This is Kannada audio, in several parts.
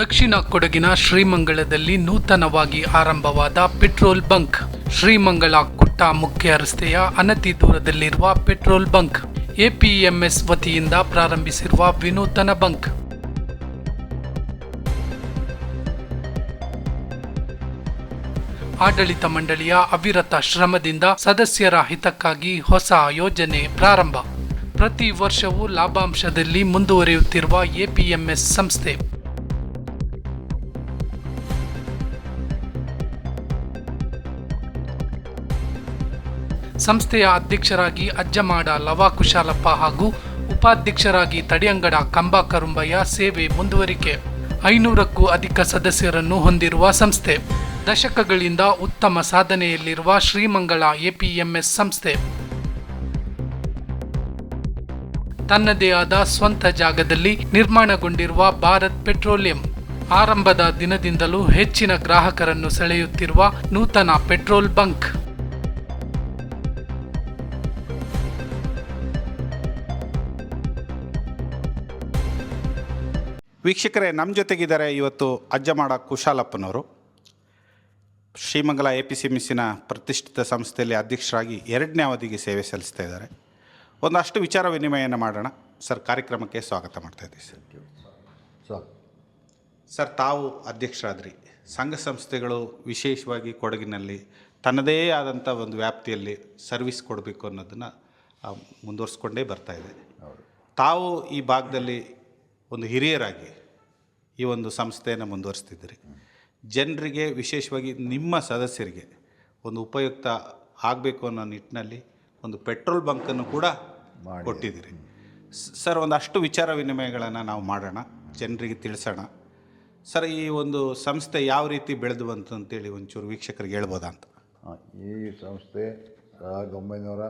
ದಕ್ಷಿಣ ಕೊಡಗಿನ ಶ್ರೀಮಂಗಳದಲ್ಲಿ ನೂತನವಾಗಿ ಆರಂಭವಾದ ಪೆಟ್ರೋಲ್ ಬಂಕ್. ಶ್ರೀಮಂಗಳ ಕುಟ್ಟ ಮುಖ್ಯ ರಸ್ತೆಯ ಅನತಿ ದೂರದಲ್ಲಿರುವ ಪೆಟ್ರೋಲ್ ಬಂಕ್. ಎಪಿಎಂಎಸ್ ವತಿಯಿಂದ ಪ್ರಾರಂಭಿಸಿರುವ ವಿನೂತನ ಬಂಕ್. ಆಡಳಿತ ಮಂಡಳಿಯ ಅವಿರತ ಶ್ರಮದಿಂದ ಸದಸ್ಯರ ಹಿತಕ್ಕಾಗಿ ಹೊಸ ಯೋಜನೆ ಪ್ರಾರಂಭ. ಪ್ರತಿ ವರ್ಷವೂ ಲಾಭಾಂಶದಲ್ಲಿ ಮುಂದುವರಿಯುತ್ತಿರುವ ಎಪಿಎಂಎಸ್ ಸಂಸ್ಥೆ. ಸಂಸ್ಥೆಯ ಅಧ್ಯಕ್ಷರಾಗಿ ಅಜ್ಜಮಾಡ ಲವಾ ಕುಶಾಲಪ್ಪ ಹಾಗೂ ಉಪಾಧ್ಯಕ್ಷರಾಗಿ ತಡಿಯಂಗಡ ಕಂಬಾ ಕರುಂಬಯ್ಯ ಸೇವೆ ಮುಂದುವರಿಕೆ. ಐನೂರಕ್ಕೂ ಅಧಿಕ ಸದಸ್ಯರನ್ನು ಹೊಂದಿರುವ ಸಂಸ್ಥೆ. ದಶಕಗಳಿಂದ ಉತ್ತಮ ಸಾಧನೆಯಲ್ಲಿರುವ ಶ್ರೀಮಂಗಳ ಎಪಿಎಂಎಸ್ ಸಂಸ್ಥೆ. ತನ್ನದೇ ಆದ ಸ್ವಂತ ಜಾಗದಲ್ಲಿ ನಿರ್ಮಾಣಗೊಂಡಿರುವ ಭಾರತ್ ಪೆಟ್ರೋಲಿಯಂ. ಆರಂಭದ ದಿನದಿಂದಲೂ ಹೆಚ್ಚಿನ ಗ್ರಾಹಕರನ್ನು ಸೆಳೆಯುತ್ತಿರುವ ನೂತನ ಪೆಟ್ರೋಲ್ ಬಂಕ್. ವೀಕ್ಷಕರೇ ನಮ್ಮ ಜೊತೆಗಿದ್ದಾರೆ ಇವತ್ತು ಅಜ್ಜಮಾಡ ಕುಶಾಲಪ್ಪನವರು. ಶ್ರೀಮಂಗಲ ಎ ಪಿ ಸಿ ಮಿಸ್ಸಿನ ಪ್ರತಿಷ್ಠಿತ ಸಂಸ್ಥೆಯಲ್ಲಿ ಅಧ್ಯಕ್ಷರಾಗಿ ಎರಡನೇ ಅವಧಿಗೆ ಸೇವೆ ಸಲ್ಲಿಸ್ತಾ ಇದ್ದಾರೆ. ಒಂದಷ್ಟು ವಿಚಾರ ವಿನಿಮಯನ ಮಾಡೋಣ. ಸರ್ ಕಾರ್ಯಕ್ರಮಕ್ಕೆ ಸ್ವಾಗತ ಮಾಡ್ತಾ ಇದ್ದೀವಿ ಸರ್. ಸೊ ಸರ್ ತಾವು ಅಧ್ಯಕ್ಷರಾದ್ರಿ. ಸಂಘ ಸಂಸ್ಥೆಗಳು ವಿಶೇಷವಾಗಿ ಕೊಡಗಿನಲ್ಲಿ ತನ್ನದೇ ಆದಂಥ ಒಂದು ವ್ಯಾಪ್ತಿಯಲ್ಲಿ ಸರ್ವಿಸ್ ಕೊಡಬೇಕು ಅನ್ನೋದನ್ನು ಮುಂದುವರಿಸ್ಕೊಂಡೇ ಬರ್ತಾ ಇದೆ. ತಾವು ಈ ಭಾಗದಲ್ಲಿ ಒಂದು ಹಿರಿಯರಾಗಿ ಈ ಒಂದು ಸಂಸ್ಥೆಯನ್ನು ಮುಂದುವರಿಸ್ತಿದ್ದೀರಿ. ಜನರಿಗೆ ವಿಶೇಷವಾಗಿ ನಿಮ್ಮ ಸದಸ್ಯರಿಗೆ ಒಂದು ಉಪಯುಕ್ತ ಆಗಬೇಕು ಅನ್ನೋ ನಿಟ್ಟಿನಲ್ಲಿ ಒಂದು ಪೆಟ್ರೋಲ್ ಬಂಕನ್ನು ಕೂಡ ಕೊಟ್ಟಿದ್ದೀರಿ. ಸರ್ ಒಂದಷ್ಟು ವಿಚಾರ ವಿನಿಮಯಗಳನ್ನು ನಾವು ಮಾಡೋಣ ಜನರಿಗೆ ತಿಳಿಸೋಣ. ಸರ್ ಈ ಒಂದು ಸಂಸ್ಥೆ ಯಾವ ರೀತಿ ಬೆಳೆದು ಬಂತು ಅಂತೇಳಿ ಒಂಚೂರು ವೀಕ್ಷಕರಿಗೆ ಹೇಳ್ಬೋದಾ ಅಂತ? ಈ ಸಂಸ್ಥೆ ಸಾವಿರದ ಒಂಬೈನೂರ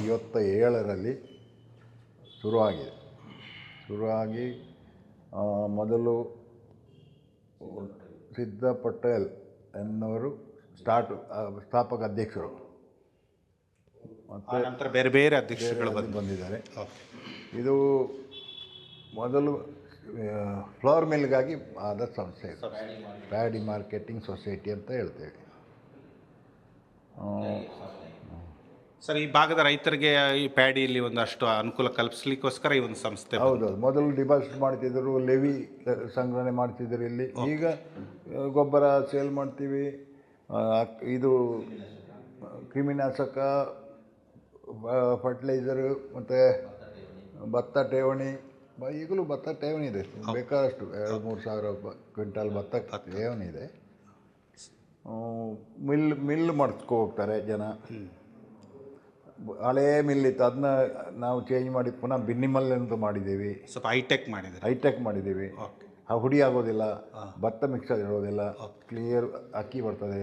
ಐವತ್ತ ಏಳರಲ್ಲಿ ಶುರುವಾಗಿದೆ. ಶುರುವಾಗಿ ಮೊದಲು ಸಿದ್ಧ ಪಟೇಲ್ ಎನ್ನುವರು ಸ್ಟಾರ್ಟ್ ಸ್ಥಾಪಕ ಅಧ್ಯಕ್ಷರು. ಮತ್ತು ನಂತರ ಬೇರೆ ಬೇರೆ ಅಧ್ಯಕ್ಷರುಗಳು ಬಂದು ಬಂದಿದ್ದಾರೆ. ಇದು ಮೊದಲು ಫ್ಲವರ್ ಮಿಲ್ಗಾಗಿ ಆದ ಸಂಸ್ಥೆ ಇದು. Paddy marketing. ಸೊಸೈಟಿ ಅಂತ ಹೇಳ್ತೇವೆ. ಸರ್ ಈ ಭಾಗದ ರೈತರಿಗೆ ಈ ಪ್ಯಾಡಿಯಲ್ಲಿ ಒಂದಷ್ಟು ಅನುಕೂಲ ಕಲ್ಪಿಸ್ಲಿಕ್ಕೋಸ್ಕರ ಈ ಒಂದು ಸಂಸ್ಥೆ. ಹೌದು ಮೊದಲು ಡಿಪಾಸಿಟ್ ಮಾಡ್ತಿದ್ರು ಲೆವಿ ಸಂಗ್ರಹಣೆ ಮಾಡ್ತಿದ್ರು ಇಲ್ಲಿ. ಈಗ ಗೊಬ್ಬರ ಸೇಲ್ ಮಾಡ್ತೀವಿ. ಇದು ಕ್ರಿಮಿನಾಶಕ ಫರ್ಟಿಲೈಸರು ಮತ್ತು ಭತ್ತ ಠೇವಣಿ. ಈಗಲೂ ಭತ್ತ ಠೇವಣಿ ಇದೆ. ಬೇಕಾದಷ್ಟು. ಎರಡು ಮೂರು ಸಾವಿರ ಕ್ವಿಂಟಾಲ್ ಭತ್ತ ಠೇವಣಿ ಇದೆ. ಮಿಲ್ ಮಿಲ್ ಮಾಡಿಸ್ಕೊ ಹೋಗ್ತಾರೆ ಜನ. ಹಳೇ ಮಿಲ್ ಇತ್ತು. ಅದನ್ನ ನಾವು ಚೇಂಜ್ ಮಾಡಿ ಪುನಃ ಬಿನ್ನಿಮಲ್ ಅಂತ ಮಾಡಿದ್ದೀವಿ. ಸ್ವಲ್ಪ ಹೈಟೆಕ್ ಮಾಡಿದ್ದಾರೆ? ಹೈಟೆಕ್ ಮಾಡಿದ್ದೀವಿ. ಓಕೆ ಆ ಹುಡಿ ಆಗೋದಿಲ್ಲ ಭತ್ತ ಮಿಕ್ಸ್ ಇರೋದಿಲ್ಲ ಕ್ಲಿಯರ್ ಅಕ್ಕಿ ಬರ್ತದೆ.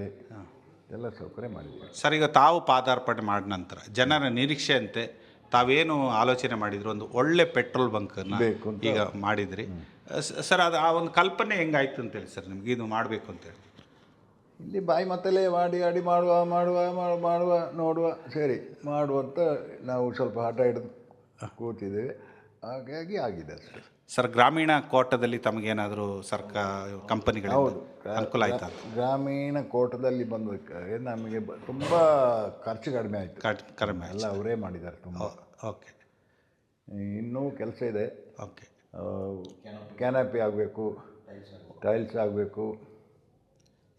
ಎಲ್ಲ ಸೌಕರ್ಯ ಮಾಡಿದ್ದೀವಿ. ಸರ್ ಈಗ ತಾವು ಪಾದಾರ್ಪಣೆ ಮಾಡಿದ ನಂತರ ಜನರ ನಿರೀಕ್ಷೆಯಂತೆ ತಾವೇನು ಆಲೋಚನೆ ಮಾಡಿದ್ರು? ಒಂದು ಒಳ್ಳೆ ಪೆಟ್ರೋಲ್ ಬಂಕ್. ಈಗ ಮಾಡಿದ್ರಿ. ಸರ್ ಅದು ಆ ಒಂದು ಕಲ್ಪನೆ ಹೆಂಗಾಯ್ತು ಅಂತೇಳಿ ಸರ್ ನಿಮ್ಗೆ? ಇದು ಮಾಡಬೇಕು ಅಂತೇಳಿ ಇಲ್ಲಿ ಬಾಯಿ ಮತ್ತಲೇ ಮಾಡಿ ಆಡಿ ಮಾಡುವ ಮಾಡುವ ಮಾಡು- ಮಾಡುವ ನೋಡುವ ಸರಿ ಮಾಡುವ ಅಂತ ನಾವು ಸ್ವಲ್ಪ ಹಠ ಹಿಡಿದು ಕೂತಿದ್ದೇವೆ. ಹಾಗಾಗಿ ಆಗಿದೆ ಅಷ್ಟೇ. ಸರ್ ಗ್ರಾಮೀಣ ಕೋಟದಲ್ಲಿ ತಮಗೇನಾದರೂ ಸರ್ಕಾರ ಕಂಪನಿಗಳಿಂದ ಅನುಕೂಲ ಆಯ್ತಾ? ಗ್ರಾಮೀಣ ಕೋಟದಲ್ಲಿ ಬಂದಕ್ಕೆ ನಮಗೆ ತುಂಬ ಖರ್ಚು ಕಡಿಮೆ ಆಯಿತು. ಕಡಿಮೆ ಎಲ್ಲ ಅವರೇ ಮಾಡಿದ್ದಾರೆ ತುಂಬ. ಓಕೆ. ಇನ್ನೂ ಕೆಲಸ ಇದೆ. ಓಕೆ. ಕ್ಯಾನಪಿ ಆಗಬೇಕು ಟೈಲ್ಸ್ ಆಗಬೇಕು.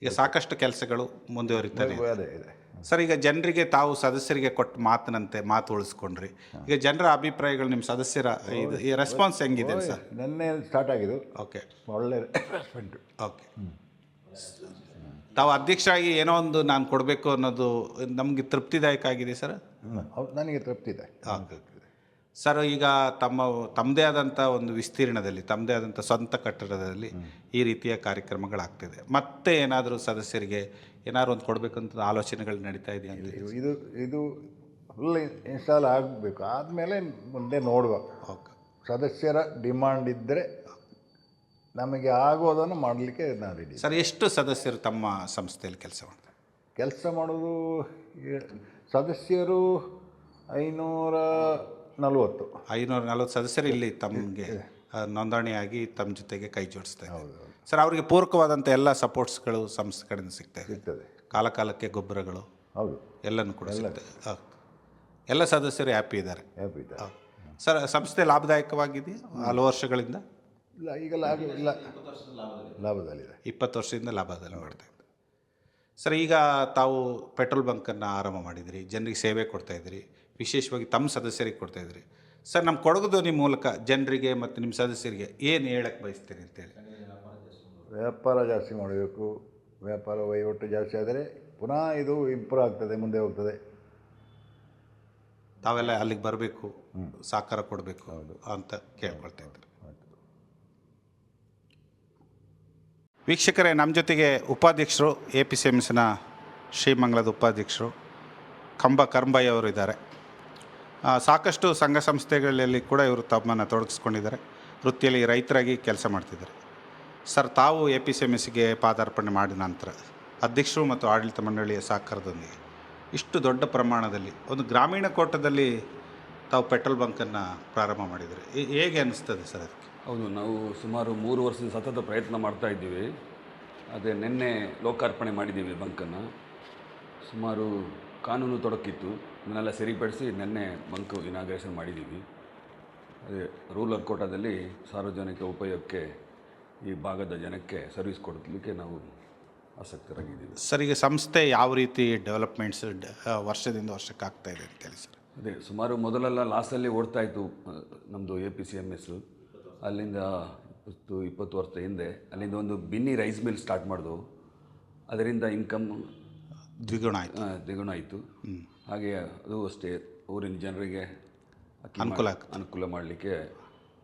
ಈಗ ಸಾಕಷ್ಟು ಕೆಲಸಗಳು ಮುಂದುವರಿತವೆ. ಅದೇ ಇದೆ. ಸರ್ ಈಗ ಜನರಿಗೆ ತಾವು ಸದಸ್ಯರಿಗೆ ಕೊಟ್ಟ ಮಾತಿನಂತೆ ಮಾತು ಉಳಿಸ್ಕೊಂಡ್ರಿ. ಈಗ ಜನರ ಅಭಿಪ್ರಾಯಗಳು ನಿಮ್ಮ ಸದಸ್ಯರ ಇದು ಈ ರೆಸ್ಪಾನ್ಸ್ ಹೆಂಗಿದೆ ಸರ್? ನೆನ್ನೆ ಸ್ಟಾರ್ಟ್ ಆಗಿದ್ದು. ಓಕೆ. ಒಳ್ಳೆ ಓಕೆ. ತಾವು ಅಧ್ಯಕ್ಷರಾಗಿ ಏನೋ ಒಂದು ನಾನು ಕೊಡಬೇಕು ಅನ್ನೋದು ನಮಗೆ ತೃಪ್ತಿದಾಯಕ ಆಗಿದೆ ಸರ್? ಹೌದು ನನಗೆ ತೃಪ್ತಿ ಇದೆ. ಸರ್ ಈಗ ತಮ್ಮ ತಮ್ಮದೇ ಆದಂಥ ಒಂದು ವಿಸ್ತೀರ್ಣದಲ್ಲಿ ತಮ್ಮದೇ ಆದಂಥ ಸ್ವಂತ ಕಟ್ಟಡದಲ್ಲಿ ಈ ರೀತಿಯ ಕಾರ್ಯಕ್ರಮಗಳಾಗ್ತಿದೆ. ಮತ್ತೆ ಏನಾದರೂ ಸದಸ್ಯರಿಗೆ ಏನಾದ್ರು ಒಂದು ಕೊಡಬೇಕಂತ ಆಲೋಚನೆಗಳು ನಡೀತಾ ಇದೆಯಾ ಅಂತ ಇದು ಇದು ಫುಲ್ ಇನ್ಸ್ಟಾಲ್ ಆಗಬೇಕು. ಆದಮೇಲೆ ಮುಂದೆ ನೋಡುವ. ಓಕೆ. ಸದಸ್ಯರ ಡಿಮಾಂಡ್ ಇದ್ದರೆ ನಮಗೆ ಆಗೋದನ್ನು ಮಾಡಲಿಕ್ಕೆ ನಾವು ರೆಡಿ ಸರ್ ಎಷ್ಟು ಸದಸ್ಯರು ತಮ್ಮ ಸಂಸ್ಥೆಯಲ್ಲಿ ಕೆಲಸ ಮಾಡ್ತಾರೆ? ಕೆಲಸ ಮಾಡೋದು ಸದಸ್ಯರು ಐನೂರ ನಲವತ್ತು. ಐನೂರ ನಲವತ್ತು ಸದಸ್ಯರು ಇಲ್ಲಿ ತಮಗೆ ನೋಂದಣಿಯಾಗಿ ತಮ್ಮ ಜೊತೆಗೆ ಕೈ ಜೋಡಿಸ್ತಾ ಇದ್ದಾರೆ. ಸರ್ ಅವರಿಗೆ ಪೂರಕವಾದಂಥ ಎಲ್ಲ ಸಪೋರ್ಟ್ಸ್ಗಳು ಸಂಸ್ಥೆ ಕಡೆಯಿಂದ ಸಿಗ್ತಾ ಇದೆ. ಕಾಲಕಾಲಕ್ಕೆ ಕಾಲ ಕಾಲಕ್ಕೆ ಗೊಬ್ಬರಗಳು ಹೌದು. ಎಲ್ಲನೂ ಕೂಡ ಸಿಗ್ತದೆ ಹೌದು. ಎಲ್ಲ ಸದಸ್ಯರು ಹ್ಯಾಪಿ ಇದ್ದಾರೆ. ಹ್ಯಾಪಿ ಇದ್ದಾರೆ. ಸರ್ ಸಂಸ್ಥೆ ಲಾಭದಾಯಕವಾಗಿದೆಯಾ? ಹಲವು ವರ್ಷಗಳಿಂದ? ಇಲ್ಲ ಈಗ ಲಾಭ ಇಲ್ಲ. ಲಾಭದಲ್ಲಿದೆ. ಇಪ್ಪತ್ತು ವರ್ಷದಿಂದ ಲಾಭದಲ್ಲಿ ಮಾಡ್ತಾ ಇದ್ದಾರೆ. ಸರ್ ಈಗ ತಾವು ಪೆಟ್ರೋಲ್ ಬಂಕನ್ನು ಆರಂಭ ಮಾಡಿದಿರಿ ಜನರಿಗೆ ಸೇವೆ ಕೊಡ್ತಾ ಇದ್ದೀರಿ ವಿಶೇಷವಾಗಿ ತಮ್ಮ ಸದಸ್ಯರಿಗೆ ಕೊಡ್ತಾ ಇದ್ರಿ. ಸರ್ ನಮ್ಮ ಕೊಡಗು ಧ್ವನಿ ಮೂಲಕ ಜನರಿಗೆ ಮತ್ತು ನಿಮ್ಮ ಸದಸ್ಯರಿಗೆ ಏನು ಹೇಳಕ್ಕೆ ಬಯಸ್ತೀರಿ ಅಂತೇಳಿ ವ್ಯಾಪಾರ ಜಾಸ್ತಿ ಮಾಡಬೇಕು. ವ್ಯಾಪಾರ ವಹಿವಾಟು ಜಾಸ್ತಿ ಆದರೆ ಪುನಃ ಇದು ಇಂಪ್ರೂವ್ ಆಗ್ತದೆ ಮುಂದೆ ಹೋಗ್ತದೆ. ತಾವೆಲ್ಲ ಅಲ್ಲಿಗೆ ಬರಬೇಕು ಸಹಕಾರ ಕೊಡಬೇಕು ಅಂತ ಕೇಳ್ಕೊಳ್ತಾ ಇದ್ದಾರೆ ವೀಕ್ಷಕರೇ ನಮ್ಮ ಜೊತೆಗೆ ಉಪಾಧ್ಯಕ್ಷರು ಎ ಪಿ ಸಿ ಎಮ್ಸ್ನ ಶ್ರೀಮಂಗಲದ ಉಪಾಧ್ಯಕ್ಷರು ಕಂಬ ಕರಂಬಯ್ಯ ಅವರು ಇದ್ದಾರೆ. ಸಾಕಷ್ಟು ಸಂಘ ಸಂಸ್ಥೆಗಳಲ್ಲಿ ಕೂಡ ಇವರು ತಮ್ಮನ್ನು ತೊಡಗಿಸ್ಕೊಂಡಿದ್ದಾರೆ. ವೃತ್ತಿಯಲ್ಲಿ ರೈತರಾಗಿ ಕೆಲಸ ಮಾಡ್ತಿದ್ದಾರೆ. ಸರ್, ತಾವು ಎ ಪಿ ಸಿ ಎಂ ಪಾದಾರ್ಪಣೆ ಮಾಡಿದ ನಂತರ ಅಧ್ಯಕ್ಷರು ಮತ್ತು ಆಡಳಿತ ಮಂಡಳಿಯ ಸಹಕಾರದೊಂದಿಗೆ ಇಷ್ಟು ದೊಡ್ಡ ಪ್ರಮಾಣದಲ್ಲಿ ಒಂದು ಗ್ರಾಮೀಣ ಕೋಟದಲ್ಲಿ ತಾವು ಪೆಟ್ರೋಲ್ ಬಂಕನ್ನು ಪ್ರಾರಂಭ ಮಾಡಿದರೆ. ಹೇಗೆ ಅನ್ನಿಸ್ತದೆ ಸರ್ ಅದಕ್ಕೆ? ಹೌದು, ನಾವು ಸುಮಾರು ಮೂರು ವರ್ಷದ ಸತತ ಪ್ರಯತ್ನ ಮಾಡ್ತಾ ಇದ್ದೀವಿ. ಅದೇ ನಿನ್ನೆ ಲೋಕಾರ್ಪಣೆ ಮಾಡಿದ್ದೀವಿ ಬಂಕನ್ನು. ಸುಮಾರು ಕಾನೂನು ತೊಡಕಿತ್ತು. ಇದನ್ನೆಲ್ಲ ಸರಿಪಡಿಸಿ ನಿನ್ನೆ ಬಂಕ್ ಇನಾಗ್ರೇಷನ್ ಮಾಡಿದ್ದೀವಿ. ಅದೇ ರೂರಲ್ ಕೋಟಾದಲ್ಲಿ ಸಾರ್ವಜನಿಕ ಉಪಯೋಗಕ್ಕೆ ಈ ಭಾಗದ ಜನಕ್ಕೆ ಸರ್ವಿಸ್ ಕೊಡಲಿಕ್ಕೆ ನಾವು ಆಸಕ್ತರಾಗಿದ್ದೀವಿ. ಸರ್ ಈಗ ಸಂಸ್ಥೆ ಯಾವ ರೀತಿ ಡೆವಲಪ್ಮೆಂಟ್ಸ್ ವರ್ಷದಿಂದ ವರ್ಷಕ್ಕೆ ಆಗ್ತಾ ಇದೆ ಅಂತೇಳಿ ಸರ್? ಅದೇ ಸುಮಾರು ಮೊದಲೆಲ್ಲ ಲಾಸಲ್ಲಿ ಓಡ್ತಾ ಇತ್ತು ನಮ್ಮದು A P C M S ಅಲ್ಲಿಂದ ಇಪ್ಪತ್ತು ಇಪ್ಪತ್ತು ವರ್ಷದ ಹಿಂದೆ ಅಲ್ಲಿಂದ ಒಂದು ಬಿನ್ನಿ ರೈಸ್ ಮಿಲ್ ಸ್ಟಾರ್ಟ್ ಮಾಡಿದ್ವು. ಅದರಿಂದ ಇನ್ಕಮ್ ದ್ವಿಗುಣ ಆಯಿತು. ದ್ವಿಗುಣ ಆಯಿತು. ಹಾಗೆ ಅದು ಅಷ್ಟೇ ಊರಿನ ಜನರಿಗೆ ಅನುಕೂಲ ಅನುಕೂಲ ಮಾಡಲಿಕ್ಕೆ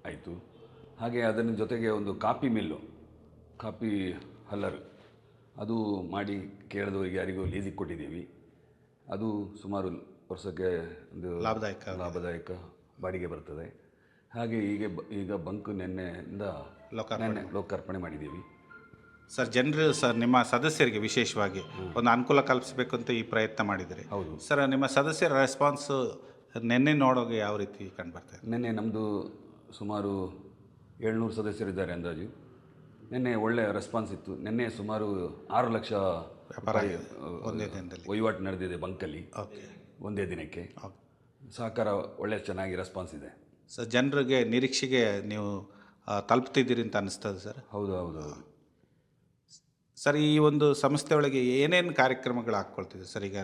ಆಯಿತು. ಹಾಗೆ ಅದರ ಜೊತೆಗೆ ಒಂದು ಕಾಪಿ ಮಿಲ್ಲು ಕಾಪಿ ಹಲ್ಲರ್ ಅದು ಮಾಡಿ ಕೇಳಿದವರಿಗೆ ಯಾರಿಗೂ ಲೀಸಿಗೆ ಕೊಟ್ಟಿದ್ದೀವಿ. ಅದು ಸುಮಾರು ವರ್ಷಕ್ಕೆ ಒಂದು ಲಾಭದಾಯಕ ಲಾಭದಾಯಕ ಬಾಡಿಗೆ ಬರ್ತದೆ. ಹಾಗೆ ಈಗ ಈಗ ಬಂಕ್ ನಿನ್ನೆಯಿಂದ ಲೋಕಾರ್ಪಣೆ ಲೋಕಾರ್ಪಣೆ ಮಾಡಿದ್ದೀವಿ. ಸರ್ ಜನರು ಸರ್ ನಿಮ್ಮ ಸದಸ್ಯರಿಗೆ ವಿಶೇಷವಾಗಿ ಒಂದು ಅನುಕೂಲ ಕಲ್ಪಿಸಬೇಕು ಅಂತ ಈ ಪ್ರಯತ್ನ ಮಾಡಿದರೆ. ಹೌದು. ಸರ್ ನಿಮ್ಮ ಸದಸ್ಯರ ರೆಸ್ಪಾನ್ಸ್ ನಿನ್ನೆ ನೋಡೋಗೆ ಯಾವ ರೀತಿ ಕಂಡು ಬರ್ತಾ ಇದೆ? ನಿನ್ನೆ ನಮ್ಮದು ಸುಮಾರು ಏಳ್ನೂರು ಸದಸ್ಯರಿದ್ದಾರೆ ಅಂದಾಜು. ನಿನ್ನೆ ಒಳ್ಳೆಯ ರೆಸ್ಪಾನ್ಸ್ ಇತ್ತು. ನಿನ್ನೆ ಸುಮಾರು ಆರು ಲಕ್ಷ ವ್ಯಾಪಾರ ಒಂದೇ ದಿನದಲ್ಲಿ. ವಹಿವಾಟು ನಡೆದಿದೆ ಬಂಕಲ್ಲಿ. ಓಕೆ. ಒಂದೇ ದಿನಕ್ಕೆ. ಸಹಕಾರ ಒಳ್ಳೆ ಚೆನ್ನಾಗಿ ರೆಸ್ಪಾನ್ಸ್ ಇದೆ. ಸರ್ ಜನರಿಗೆ ನಿರೀಕ್ಷೆಗೆ ನೀವು ತಲುಪ್ತಿದ್ದೀರಿ ಅಂತ ಅನ್ನಿಸ್ತದೆ ಸರ್? ಹೌದು ಹೌದು ಹೌದು. ಸರ್ ಈ ಒಂದು ಸಂಸ್ಥೆ ಒಳಗೆ ಏನೇನು ಕಾರ್ಯಕ್ರಮಗಳು ಹಾಕ್ಕೊಳ್ತಿದೆ? ಸರ್ ಈಗ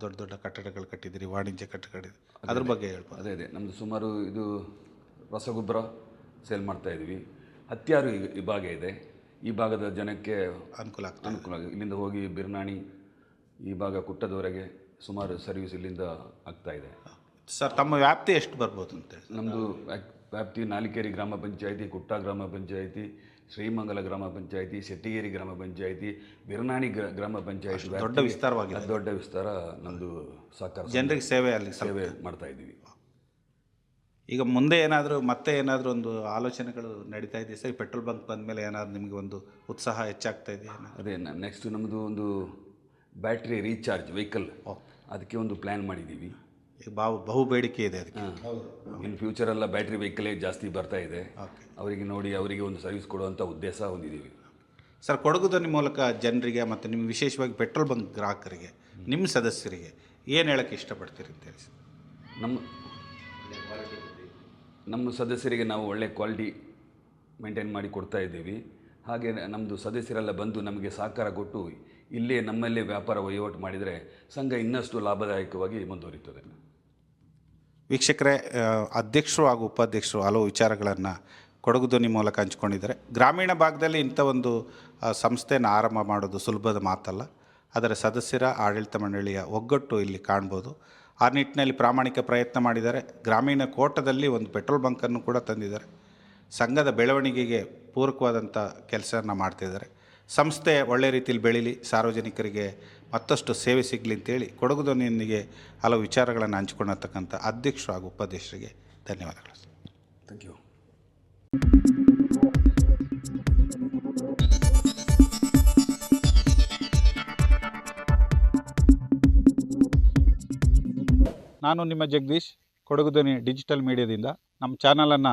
ದೊಡ್ಡ ದೊಡ್ಡ ಕಟ್ಟಡಗಳು ಕಟ್ಟಿದ್ರಿ ವಾಣಿಜ್ಯ ಕಟ್ಟಡ ಅದ್ರ ಬಗ್ಗೆ ಹೇಳ್ಬೋದು. ಅದೇ ಅದೇ. ನಮ್ಮದು ಸುಮಾರು ಇದು ರಸಗೊಬ್ಬರ ಸೇಲ್ ಮಾಡ್ತಾ ಇದ್ದೀವಿ ಹತ್ಯಾರು ಈ- ಈ ಭಾಗ ಇದೆ. ಈ ಭಾಗದ ಜನಕ್ಕೆ ಅನುಕೂಲ ಆಗ್ತದೆ ಅನುಕೂಲ ಆಗಿದೆ. ಇಲ್ಲಿಂದ ಹೋಗಿ ಬಿರ್ನಾಣಿ ಈ ಭಾಗ ಕುಟ್ಟದವರೆಗೆ ಸುಮಾರು ಸರ್ವಿಸ್ ಇಲ್ಲಿಂದ ಆಗ್ತಾ ಇದೆ. ಸರ್ ತಮ್ಮ ವ್ಯಾಪ್ತಿ ಎಷ್ಟು ಬರ್ಬೋದು ಅಂತೇಳಿ ನಮ್ಮದು ವ್ಯಾಪ್ತಿ ನಾಲಿಕೇರಿ ಗ್ರಾಮ ಪಂಚಾಯಿತಿ ಕುಟ್ಟ ಗ್ರಾಮ ಪಂಚಾಯಿತಿ ಶ್ರೀಮಂಗಲ ಗ್ರಾಮ ಪಂಚಾಯಿತಿ ಶೆಟ್ಟಿಗೇರಿ ಗ್ರಾಮ ಪಂಚಾಯಿತಿ ಬಿರ್ನಾಣಿ ಗ್ರ- ಗ್ರಾಮ ಪಂಚಾಯಿತಿ ದೊಡ್ಡ ವಿಸ್ತಾರವಾಗಿದೆ. ದೊಡ್ಡ ವಿಸ್ತಾರ ನಮ್ಮದು ಸಹಕಾರ ಜನರಿಗೆ ಸೇವೆ ಅಲ್ಲಿ ಸೇವೆ ಮಾಡ್ತಾ ಇದ್ದೀವಿ. ಈಗ ಮುಂದೆ ಏನಾದರೂ ಮತ್ತೆ ಏನಾದರೂ ಒಂದು ಆಲೋಚನೆಗಳು ನಡೀತಾ ಇದೆಯಾ ಸರ್? ಪೆಟ್ರೋಲ್ ಬಂಕ್ ಬಂದಮೇಲೆ ಏನಾದರೂ ನಿಮಗೆ ಒಂದು ಉತ್ಸಾಹ ಹೆಚ್ಚಾಗ್ತಾ ಇದೆಯಾ? ಅದೇ ನೆಕ್ಸ್ಟ್ ನಮ್ಮದು ಒಂದು ಬ್ಯಾಟ್ರಿ ರೀಚಾರ್ಜ್ ವೆಹಿಕಲ್ ಅದಕ್ಕೆ ಒಂದು ಪ್ಲ್ಯಾನ್ ಮಾಡಿದ್ದೀವಿ. ಈಗ ಬಾವು ಬಹು ಬೇಡಿಕೆ ಇದೆ ಅದಕ್ಕೆ. ಇನ್ ಫ್ಯೂಚರ್ ಎಲ್ಲ ಬ್ಯಾಟ್ರಿ ವೆಹಿಕಲೇ ಜಾಸ್ತಿ ಬರ್ತಾ ಇದೆ. ಓಕೆ ಅವರಿಗೆ ನೋಡಿ ಅವರಿಗೆ ಒಂದು ಸರ್ವಿಸ್ ಕೊಡುವಂಥ ಉದ್ದೇಶ ಹೊಂದಿದ್ದೀವಿ ಸರ್ ಕೊಡಗು ಧ್ವನಿ ಮೂಲಕ ಜನರಿಗೆ ಮತ್ತು ನಿಮ್ಮ ವಿಶೇಷವಾಗಿ ಪೆಟ್ರೋಲ್ ಬಂಕ್ ಗ್ರಾಹಕರಿಗೆ ನಿಮ್ಮ ಸದಸ್ಯರಿಗೆ ಏನು ಹೇಳೋಕ್ಕೆ ಇಷ್ಟಪಡ್ತೀರಿ ಅಂತ ಹೇಳಿ ಸರ್ ನಮ್ಮ ನಮ್ಮ ಸದಸ್ಯರಿಗೆ ನಾವು ಒಳ್ಳೆ ಕ್ವಾಲಿಟಿ ಮೇಂಟೈನ್ ಮಾಡಿ ಕೊಡ್ತಾ ಇದ್ದೀವಿ. ಹಾಗೆ ನಮ್ಮದು ಸದಸ್ಯರೆಲ್ಲ ಬಂದು ನಮಗೆ ಸಹಕಾರ ಕೊಟ್ಟು ಇಲ್ಲೇ ನಮ್ಮಲ್ಲೇ ವ್ಯಾಪಾರ ವಹಿವಾಟು ಮಾಡಿದರೆ ಸಂಘ ಇನ್ನಷ್ಟು ಲಾಭದಾಯಕವಾಗಿ ಮುಂದುವರಿತದೆ. ವೀಕ್ಷಕರೇ ಅಧ್ಯಕ್ಷರು ಹಾಗೂ ಉಪಾಧ್ಯಕ್ಷರು ಹಲವು ವಿಚಾರಗಳನ್ನು ಕೊಡಗು ಧ್ವನಿ ಮೂಲಕ ಹಂಚ್ಕೊಂಡಿದ್ದಾರೆ. ಗ್ರಾಮೀಣ ಭಾಗದಲ್ಲಿ ಇಂಥ ಒಂದು ಸಂಸ್ಥೆಯನ್ನು ಆರಂಭ ಮಾಡೋದು ಸುಲಭದ ಮಾತಲ್ಲ. ಆದರೆ ಸದಸ್ಯರ, ಆಡಳಿತ ಮಂಡಳಿಯ ಒಗ್ಗಟ್ಟು ಇಲ್ಲಿ ಕಾಣ್ಬೋದು. ಆ ನಿಟ್ಟಿನಲ್ಲಿ ಪ್ರಾಮಾಣಿಕ ಪ್ರಯತ್ನ ಮಾಡಿದ್ದಾರೆ. ಗ್ರಾಮೀಣ ಕೋಟದಲ್ಲಿ ಒಂದು ಪೆಟ್ರೋಲ್ ಬಂಕನ್ನು ಕೂಡ ತಂದಿದ್ದಾರೆ. ಸಂಘದ ಬೆಳವಣಿಗೆಗೆ ಪೂರಕವಾದಂಥ ಕೆಲಸವನ್ನು ಮಾಡ್ತಿದ್ದಾರೆ ಸಂಸ್ಥೆ ಒಳ್ಳೆ ರೀತಿಯಲ್ಲಿ ಬೆಳೀಲಿ ಸಾರ್ವಜನಿಕರಿಗೆ ಮತ್ತಷ್ಟು ಸೇವೆ ಸಿಗಲಿ ಅಂತೇಳಿ ಕೊಡಗು ಧ್ವನಿಯೊಂದಿಗೆ ಹಲವು ವಿಚಾರಗಳನ್ನು ಹಂಚಿಕೊಂಡಿರ್ತಕ್ಕಂಥ ಅಧ್ಯಕ್ಷರು ಹಾಗೂ ಉಪಾಧ್ಯಕ್ಷರಿಗೆ ಧನ್ಯವಾದಗಳು ಥ್ಯಾಂಕ್ ಯು ನಾನು ನಿಮ್ಮ ಜಗದೀಶ್ ಕೊಡಗು ಧ್ವನಿ ಡಿಜಿಟಲ್ ಮೀಡಿಯಾದಿಂದ. ನಮ್ಮ ಚಾನಲನ್ನು